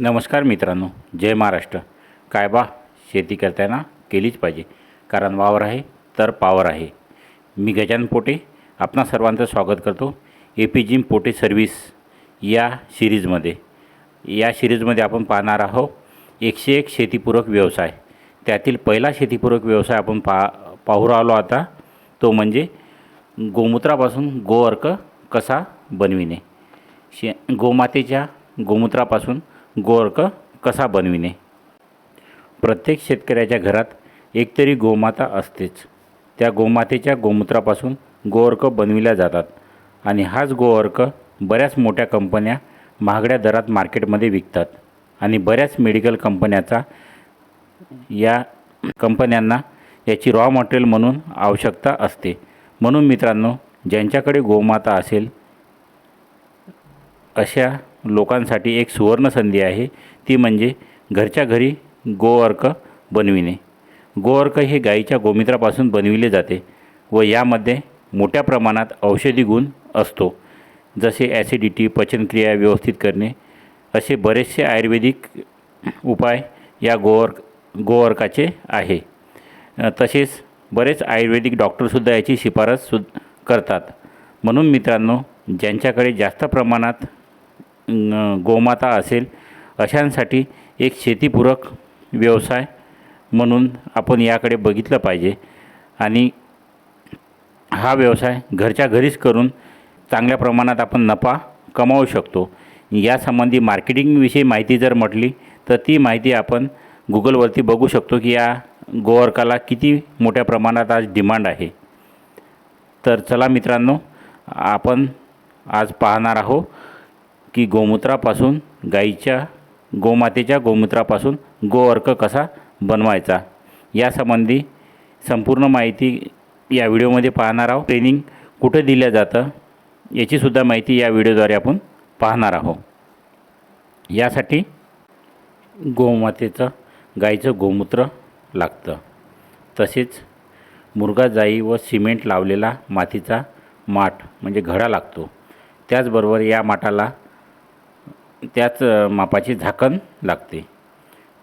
नमस्कार मित्रांनो जय महाराष्ट्र. काय बा शेती करताना केलीच पाहिजे. कारण वावर आहे तर पावर आहे. मी गजानन पोटे आपणा सर्वांचं स्वागत करतो. ए पी जिम पोटे सर्व्हिस या सिरीजमध्ये. या सिरीजमध्ये आपण पाहणार आहोत एकशे एक शेतीपूरक व्यवसाय. त्यातील पहिला शेतीपूरक व्यवसाय आपण पा पाहू राहिलो आता. तो म्हणजे गोमूत्रापासून गोअर्क कसा बनविणे. शे गोमातेच्या गोमूत्रापासून गोअर्क कसा बनविणे? प्रत्येक शेतकऱ्याच्या घरात एकतरी गोमाता असतेच. त्या गोमातेच्या गोमूत्रापासून गोअर्क बनविल्या जातात आणि हाच गोअर्क बऱ्याच मोठ्या कंपन्या महागड्या दरात मार्केटमध्ये विकतात आणि बऱ्याच मेडिकल कंपन्याचा या कंपन्यांना याची रॉ मटेरियल म्हणून आवश्यकता असते. म्हणून मित्रांनो ज्यांच्याकडे गोमाता असेल अशा लोकांसाठी एक सुवर्णसंधी आहे. ती म्हणजे घरच्या घरी गोअर्क बनविणे. गोअर्क हे गाईच्या गोमित्रापासून बनविले जाते व यामध्ये मोठ्या प्रमाणात औषधी गुण असतो. जसे ॲसिडिटी पचनक्रिया व्यवस्थित करणे. असे बरेचसे आयुर्वेदिक उपाय या गोअर्क गोअर्काचे आहे. तसेच बरेच आयुर्वेदिक डॉक्टरसुद्धा याची शिफारस सु करतात. म्हणून मित्रांनो ज्यांच्याकडे जास्त प्रमाणात गोमाता असेल अशांसाठी एक शेतीपूरक व्यवसाय म्हणून आपण याकडे बघितलं पाहिजे. आणि हा व्यवसाय घरच्या घरीच करून चांगल्या प्रमाणात आपण नफा कमावू शकतो. यासंबंधी मार्केटिंगविषयी माहिती जर म्हटली तर ती माहिती आपण गुगलवरती बघू शकतो की या गोअर्काला किती मोठ्या प्रमाणात आज डिमांड आहे. तर चला मित्रांनो आपण आज पाहणार आहोत की गोमूत्रापासून गाईच्या गोमातेच्या गोमूत्रापासून गोअर्क कसा बनवायचा? यासंबंधी संपूर्ण माहिती या व्हिडिओमध्ये पाहणार आहोत. ट्रेनिंग कुठं दिलं जातं याचीसुद्धा माहिती या व्हिडिओद्वारे आपण पाहणार आहोत. यासाठी गोमातेचं गाईचं गोमूत्र लागतं. तसेच मुर्गा जाई व सिमेंट लावलेला मातीचा माठ म्हणजे घडा लागतो. त्याचबरोबर या माठाला त्याच मापाचे झाकण लागते.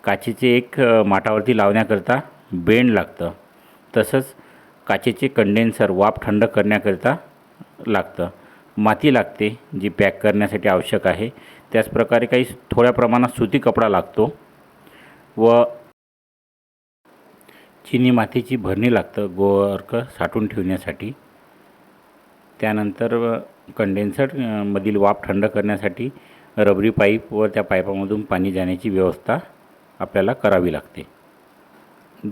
काचेचे एक माठावरती लावण्याकरता बेंड लागतं. तसंच काचेचे कंडेन्सर वाफ थंड करण्याकरिता लागतं. माती लागते जी पॅक करण्यासाठी आवश्यक आहे. त्याचप्रकारे काही थोड्या प्रमाणात सुती कपडा लागतो व चिनी मातीची भरणी लागतं गोअर्क साठवून ठेवण्यासाठी. त्यानंतर कंडेन्सर मधील वाफ थंड करण्यासाठी रबरी पाईप व त्या पाईपामधून पाणी जाण्याची व्यवस्था आपल्याला करावी लागते.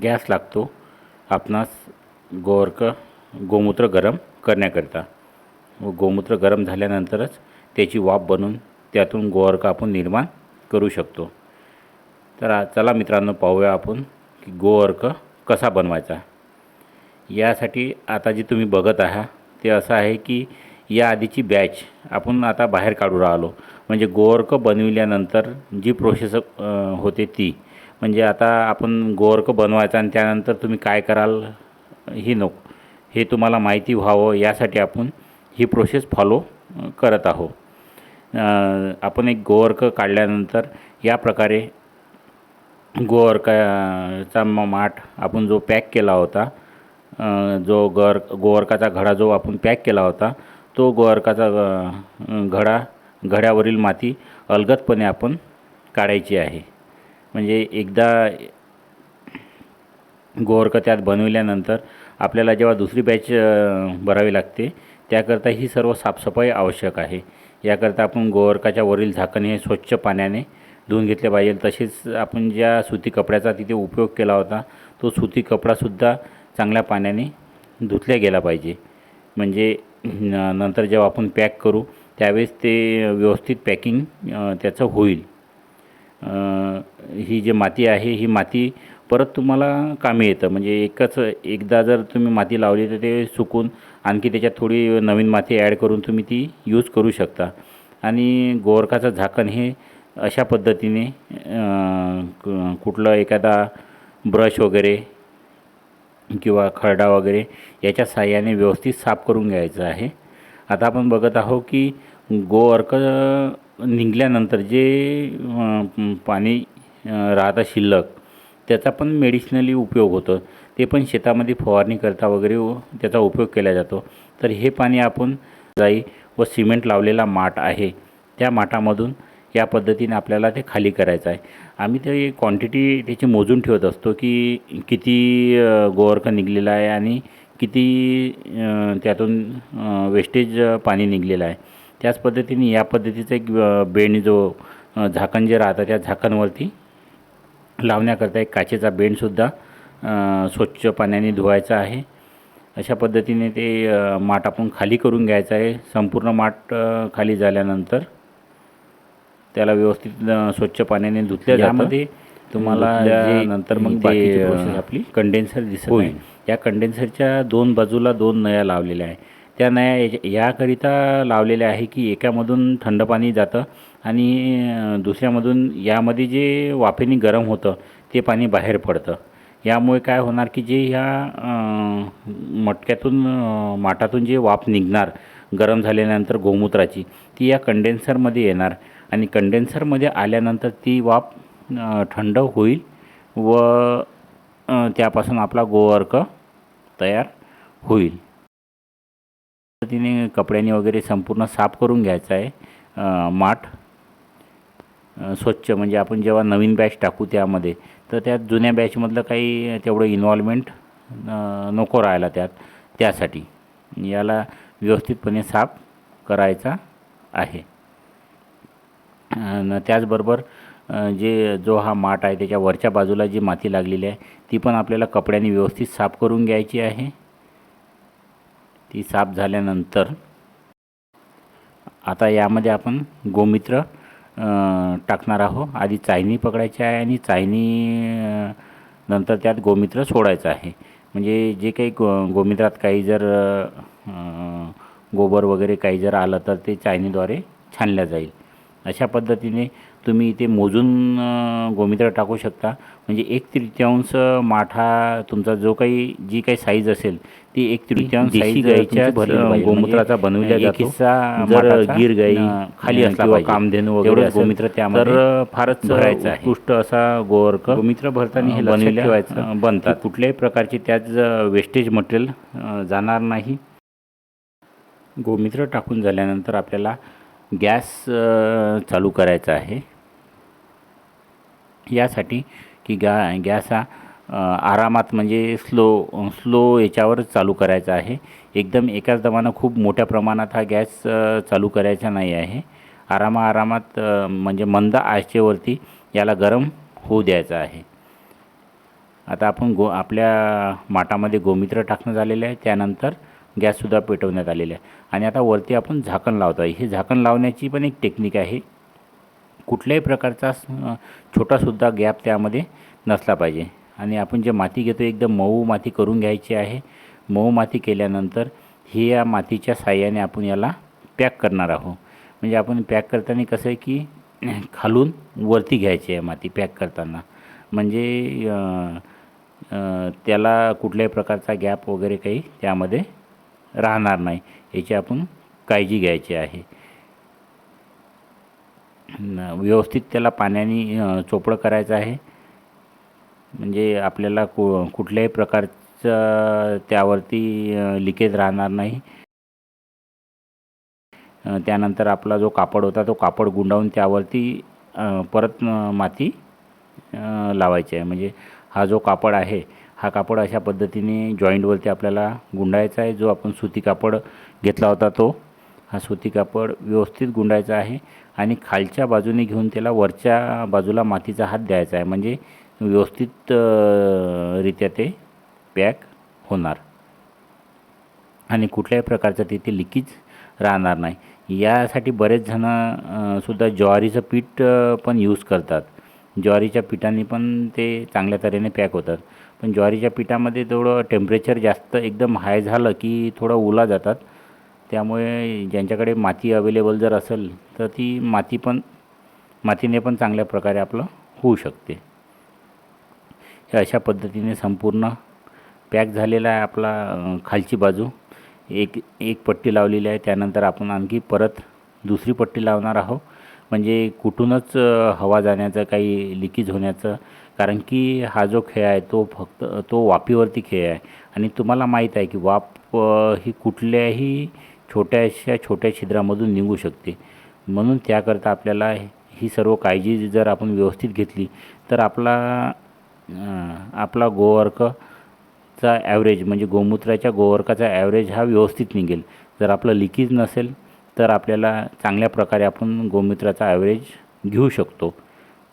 गॅस लागतो. आपणास गोवर्क गोमूत्र गरम करण्याकरिता. व गोमूत्र गरम झाल्यानंतरच त्याची वाफ बनवून त्यातून गोवर्क आपण निर्माण करू शकतो. तर चला मित्रांनो पाहूया आपण की गोअर्क कसा बनवायचा. यासाठी आता जे तुम्ही बघत आहात ते असं आहे की या आधीची बॅच आपण आता बाहेर काढू राहिलो. म्हणजे गोअर्क बनविल्यानंतर जी प्रोसेस होते ती म्हणजे आता आपण गोअर्क बनवायचा आणि त्यानंतर तुम्ही काय कराल ही नको. हे तुम्हाला माहिती व्हावं यासाठी आपण ही प्रोसेस फॉलो करत आहोत. आपण एक गोअर्क काढल्यानंतर या प्रकारे गोअर्काचा माठ आपण जो पॅक केला होता जो गर गोअर्काचा घडा जो आपण पॅक केला होता तो गोअर्काचा घडा घड्यावरील माती अलगदपणे आपण काढायची आहे. म्हणजे एकदा गोअर्क त्यात बनविल्यानंतर आपल्याला जेव्हा दुसरी बॅच भरावी लागते त्याकरता ही सर्व साफसफाई आवश्यक आहे. याकरता आपण गोअर्काच्या वरील झाकण हे स्वच्छ पाण्याने धुवून घेतले पाहिजे. तसेच आपण ज्या सुती कपड्याचा तिथे उपयोग केला होता तो सुती कपडासुद्धा चांगल्या पाण्याने धुतल्या गेला पाहिजे. म्हणजे नंतर जेव्हा आपण पॅक करू त्यावेळेस ते व्यवस्थित पॅकिंग त्याचं होईल. ही जी माती आहे ही माती परत तुम्हाला कामी येतं. म्हणजे एकच एकदा जर तुम्ही माती लावली तर ते सुकून आणखी त्याच्यात थोडी नवीन माती ॲड करून तुम्ही ती यूज करू शकता. आणि गोरखाचं झाकण हे अशा पद्धतीने कुठलं एखादा ब्रश वगैरे किंवा खरडा वगैरे याच्या साह्याने व्यवस्थित साफ करून घ्यायचं आहे. आता आपण बघत आहो की गोअर्क निघाल्यानंतर जे पाणी राहतं शिल्लक त्याचा पण मेडिसिनली उपयोग होतो. ते पण शेतामध्ये फवारणी करता वगैरे त्याचा उपयोग केला जातो. तर हे पाणी आपण जाई व सिमेंट लावलेला माठ आहे. त्या माठामधून या पद्धतीने आपल्याला ते खाली करायचं आहे. आम्ही ते क्वांटिटी त्याची मोजून ठेवत असतो की किती गोवर्क निघलेला आहे आणि किती त्यातून वेस्टेज पाणी निघलेलं आहे. त्याच पद्धतीने या पद्धतीचा एक बेंड जो झाकण जे राहतं त्या झाकणवरती लावण्याकरता एक काचेचा बेंडसुद्धा स्वच्छ पाण्याने धुवायचा आहे. अशा पद्धतीने ते माठ आपण खाली करून घ्यायचं आहे. संपूर्ण माठ खाली झाल्यानंतर त्याला व्यवस्थित स्वच्छ पाण्याने धुतल्या यामध्ये तुम्हाला नंतर मग बाकीची प्रोसेस आपली कंडेन्सर दिसत नाही. या कंडेन्सरच्या दोन बाजूला दोन नळ्या लावलेल्या आहे त्या नळ्या याच्या- याकरिता लावलेल्या आहे की एकामधून थंड पाणी जातं आणि दुसऱ्यामधून यामध्ये जे वाफेने गरम होतं ते पाणी बाहेर पडतं. यामुळे काय होणार की जे ह्या मटक्यातून माठातून जे वाफ निघणार गरम झाल्यानंतर गोमूत्राची. ती या कंडेन्सरमध्ये येणार. आणि कंडेन्सरमध्ये आल्यानंतर ती वाफ थंड होईल व त्यापासून आपला गोवर्क तयार होईल. पद्धतीने कपड्याने वगैरे संपूर्ण साफ करून घ्यायचं आहे. माठ स्वच्छ म्हणजे आपण जेव्हा नवीन बॅच टाकू त्यामध्ये तर त्यात जुन्या बॅचमधलं काही तेवढं इन्व्हॉल्वमेंट नको राहायला त्यात त्यासाठी. याला व्यवस्थितपणे साफ करायचा आहे. आणि त्याचबरोबर जे जो हा माठ आहे त्याच्या वरच्या बाजूला जी माती लागलेली आहे ती पण आपल्याला कपड्याने व्यवस्थित साफ करून घ्यायची आहे. ती साफ झाल्यानंतर आता यामध्ये आपण गोमित्र टाकणार आहोत. आधी चायनी पकडायची आहे आणि चायनी नंतर त्यात गोमित्र सोडायचं आहे. म्हणजे जे काही गो गोमित्रात काही जर गोबर वगैरे काही जर आलं तर ते चायनीद्वारे छानल्या जाईल अशा पद्धतीने तुम्ही इथे मोजून गोमित्र टाकू शकता म्हणजे एक तृतीयांश माठा तुमचा जो काही जी काही साईज असेल ती एक तृतीयांश साईज गाईच्या पाहिजे. गोमूत्राचा बनविला एक जातो. जर गीर गाई, खाली असला. कामधेनू वगैरे गोमित्र त्यामध्ये तर फारच भरायचं आहे उत्कृष्ट असा गोवर्क गोमित्र भरताना हे बनविल्या- बनतात कुठल्याही प्रकारची त्यात वेस्टेज मटेरियल जाणार नाही गोमित्र टाकून झाल्यानंतर आपल्याला गॅस चालू करायचा आहे. यासाठी की गा गॅस हा आरामात म्हणजे स्लो स्लो याच्यावर चालू करायचा आहे. एकदम एकाच दमानं खूप मोठ्या प्रमाणात हा गॅस चालू करायचा नाही आहे. आरामा आरामात म्हणजे मंद आचेवरती याला गरम होऊ द्यायचा आहे. आता आपण गो आपल्या माठामध्ये गोमित्र टाकणं झालेलं आहे. त्यानंतर गॅससुद्धा पेटवण्यात आलेला आहे. आणि आता वरती आपण झाकण लावतो आहे. हे झाकण लावण्याची पण एक टेक्निक आहे. कुठल्याही प्रकारचा छोटासुद्धा गॅप त्यामध्ये नसला पाहिजे. आणि आपण जे माती घेतो एकदम मऊ माती करून घ्यायची आहे. मऊ माती केल्यानंतर ही या मातीच्या साह्याने आपण याला पॅक करणार आहोत. म्हणजे आपण पॅक करताना कसं आहे की खालून वरती घ्यायची आहे माती पॅक करताना. म्हणजे त्याला कुठल्याही प्रकारचा गॅप वगैरे काही त्यामध्ये राहणार नाही. याची आपण काळजी घ्यायची आहे. व्यवस्थित त्याला पाण्याने चोपडं करायचं आहे. म्हणजे आपल्याला कु कुठल्याही प्रकारचं त्यावरती लिकेज राहणार नाही. त्यानंतर आपला जो कापड होता तो कापड गुंडाळून त्यावरती परत माती लावायची आहे. म्हणजे हा जो कापड आहे हा कापड अशा पद्धतीने जॉईंटवरती आपल्याला गुंडायचा आहे. जो आपण सुती कापड घेतला होता तो हा सुती कापड व्यवस्थित गुंडायचा आहे आणि खालच्या बाजूने घेऊन त्याला वरच्या बाजूला मातीचा हात द्यायचा आहे. म्हणजे व्यवस्थित रित्या ते पॅक होणार. आणि कुठल्याही प्रकारचं तिथे लिकेज राहणार नाही. यासाठी बरेच जण सुद्धा ज्वारीचं पीठ पण यूज करतात. ज्वारीच्या पिठाने पण ते चांगल्या तऱ्हेने पॅक होतात. पण ज्वारीच्या पिठामध्ये थोडं टेम्परेचर जास्त एकदम हाय झालं की थोडं ओला जातात. त्यामुळे ज्यांच्याकडे माती अवेलेबल जर असेल तर ती माती पण मातीने पण चांगल्या प्रकारे आपलं होऊ शकते. हे अशा पद्धतीने संपूर्ण पॅक झालेला आहे आपला खालची बाजू. एक एक पट्टी लावलेली आहे. त्यानंतर आपण आणखी परत दुसरी पट्टी लावणार आहोत. म्हणजे कुठूनच हवा जाण्याचं काही लिकेज होण्याचं कारण की हा जो खेळ आहे तो फक्त तो वाफेवरती खेळ आहे. आणि तुम्हाला माहीत आहे की वाफ ही कुठल्याही छोट्याशा छोट्या छिद्रामधून निघू शकते. म्हणून त्याकरता आपल्याला ही सर्व काळजी जर आपण व्यवस्थित घेतली तर आपला आपला गोवर्कचा ॲव्हरेज म्हणजे गोमूत्राच्या गोवर्काचा ॲव्हरेज हा व्यवस्थित निघेल. जर आपलं लिकेज नसेल तर आपल्याला चांगल्या प्रकारे आपण गोमूत्राचा ॲव्हरेज घेऊ शकतो.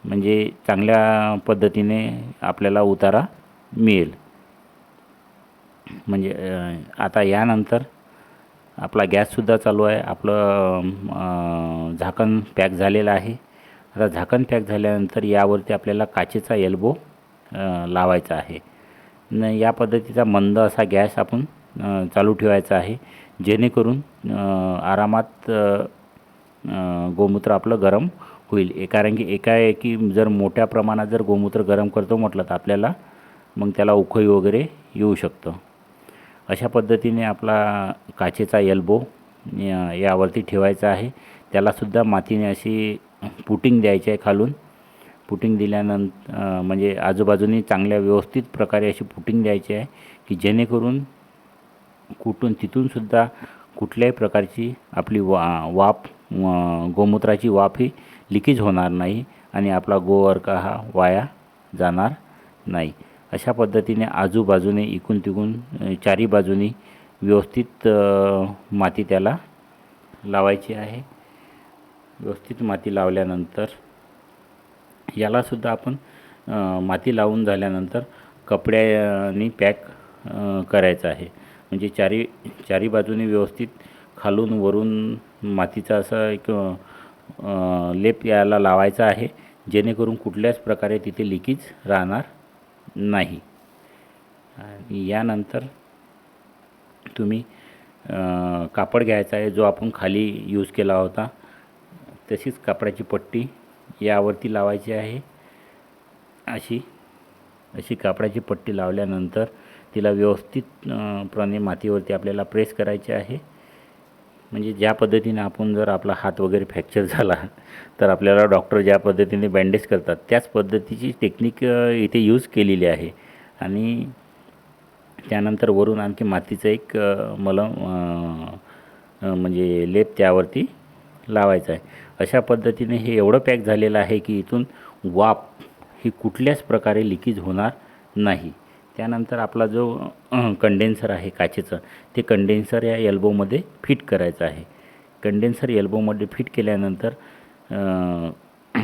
म्हणजे चांगल्या पद्धतीने आपल्याला उतारा मिळेल. म्हणजे आता यानंतर आपला गॅससुद्धा चालू आहे. आपलं झाकण पॅक झालेलं आहे. आता झाकण पॅक झाल्यानंतर यावरती आपल्याला काचेचा एल्बो लावायचा आहे. न या पद्धतीचा मंद असा गॅस आपण चालू ठेवायचा आहे. जेणेकरून आरामात गोमूत्र आपलं गरम होईल. कारण की एकाएकी जर मोठ्या प्रमाणात जर गोमूत्र गरम करतो म्हटलं तर आपल्याला मग त्याला उखळी वगैरे येऊ शकतं. अशा पद्धतीने आपला काचेचा एल्बो यावरती ठेवायचा आहे. त्यालासुद्धा मातीने अशी पुटिंग द्यायची आहे खालून. पुटिंग दिल्यानंतर म्हणजे आजूबाजूनी चांगल्या व्यवस्थित प्रकारे अशी पुटिंग द्यायची आहे की जेणेकरून कुठून तिथूनसुद्धा कुठल्याही प्रकारची आपली वा वाफ गोमूत्राची वाफ ही लिकेज होणार नाही आणि आपला गोवर्क हा वाया जाणार नाही. अशा पद्धतीने आजूबाजूने इकून तिकून चारी बाजूनी व्यवस्थित माती त्याला लावायची आहे. व्यवस्थित माती लावल्यानंतर यालासुद्धा आपण माती लावून झाल्यानंतर कपड्याने पॅक करायचं आहे. म्हणजे चारी चारी बाजूने व्यवस्थित खालून वरून मातीचा असा एक लेप याला लावायचा आहे जेणेकरून कुठल्याच प्रकारे तिथे लिकेज राहणार नाही. आणि यानंतर तुम्ही कापड घ्यायचा आहे जो आपण खाली यूज केला होता. तशीच कापडाची पट्टी यावरती लावायची आहे. अशी अशी कापडाची पट्टी लावल्यानंतर तिला व्यवस्थितपणे मातीवरती आपल्याला प्रेस करायची आहे. म्हणजे ज्या पद्धतीने आपण जर आपला हात वगैरे फ्रॅक्चर झाला तर आपल्याला डॉक्टर ज्या पद्धतीने बँडेज करतात त्याच पद्धतीची टेक्निक इथे यूज केलेली आहे. आणि त्यानंतर वरून आणखी मातीचं एक मलम म्हणजे लेप त्यावरती लावायचा आहे. अशा पद्धतीने हे एवढं पॅक झालेलं आहे की इथून वाफ ही कुठल्याच प्रकारे लिकेज होणार नाही. त्यानंतर आपला जो कंडेन्सर आहे काचेचं ते कंडेन्सर या एल्बोमध्ये फिट करायचं आहे. कंडेन्सर एल्बोमध्ये फिट केल्यानंतर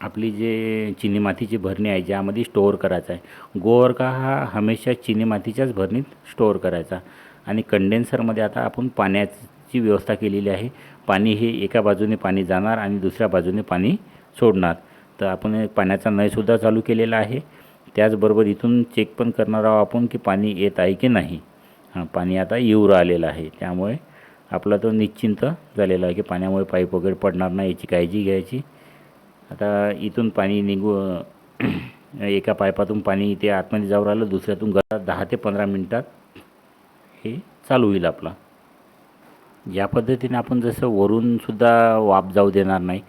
आपली जे चिनी मातीची भरणी आहे ज्यामध्ये स्टोअर करायचं आहे. गोवर्का हा हमेशा चिनी मातीच्याच भरणीत स्टोअर करायचा. आणि कंडेन्सरमध्ये आता आपण पाण्याची व्यवस्था केलेली आहे. पाणी हे एका बाजूने पाणी जाणार आणि दुसऱ्या बाजूने पाणी सोडणार. तर आपण पाण्याचा नळसुद्धा चालू केलेला आहे. त्याचबरोबर इथून चेक पण करणार आहोत आपण की पाणी येत आहे की नाही. हां पाणी आता येऊ राहिलेलं आहे. त्यामुळे आपला तो निश्चिंत झालेला आहे की पाण्यामुळे पाईप वगैरे पडणार नाही याची काळजी घ्यायची. आता इथून पाणी निघू एका पाईपातून पाणी इथे आतमध्ये जाऊ राहिलं दुसऱ्यातून घरात दहा ते पंधरा मिनटात हे चालू होईल आपला. या पद्धतीने आपण जसं वरूनसुद्धा वाफ जाऊ देणार नाही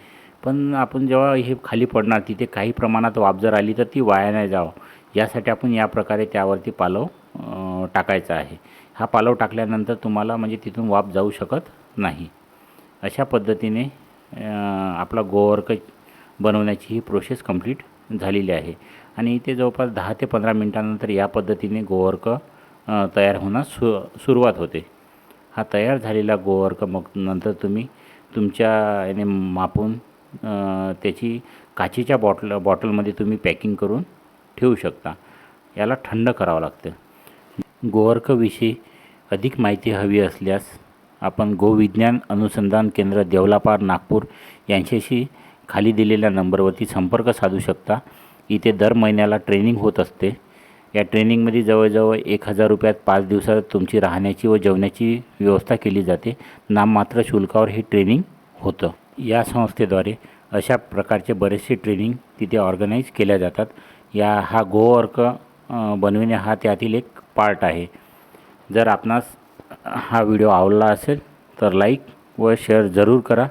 पण आपण जेव्हा हे खाली पडणार तिथे काही प्रमाणात वाफ जर आली तर ती वाया नाही जावं. यासाठी आपण या प्रकारे त्यावरती पालव टाकायचा आहे. हा पालव टाकल्यानंतर तुम्हाला म्हणजे तिथून वाफ जाऊ शकत नाही. अशा पद्धतीने आपला गोवर्क बनवण्याची ही प्रोसेस कंप्लीट झालेली आहे. आणि इथे जवळपास दहा ते पंधरा मिनटानंतर या पद्धतीने गोवर्क तयार होण्यास सु सुरुवात होते. हा तयार झालेला गोवर्क मग नंतर तुम्ही तुमच्या याने मापून त्याची काचेच्या बॉटल बॉटलमध्ये तुम्ही पॅकिंग करून ठेवू शकता. याला थंड करावं लागतं. गोवर्कविषयी अधिक माहिती हवी असल्यास आपण गोविज्ञान अनुसंधान केंद्र देवलापार नागपूर यांच्याशी खाली दिलेल्या नंबरवरती संपर्क साधू शकता. इथे दर महिन्याला ट्रेनिंग होत असते. या ट्रेनिंगमध्ये जवळजवळ एक हजार रुपयात पाच दिवसात तुमची राहण्याची व जेवण्याची व्यवस्था केली जाते. नाममात्र शुल्कावर हे ट्रेनिंग होतं. या संस्थेद्वारे अशा प्रकारचे बरेचसे ट्रेनिंग तिथे ऑर्गनाईज केल्या जातात. या हा गोवर्क बनविणे हा त्यातील एक पार्ट आहे. जर आपणास हा व्हिडिओ आवडला असेल तर लाईक व शेअर जरूर करा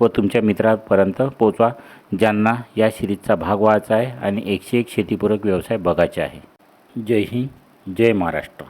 व तुमच्या मित्रांपर्यंत पोचवा ज्यांना या सिरीजचा भाग व्हायचा आहे आणि एकशे एक शेतीपूरक व्यवसाय बघायचे आहे. जय हिंद जय महाराष्ट्र.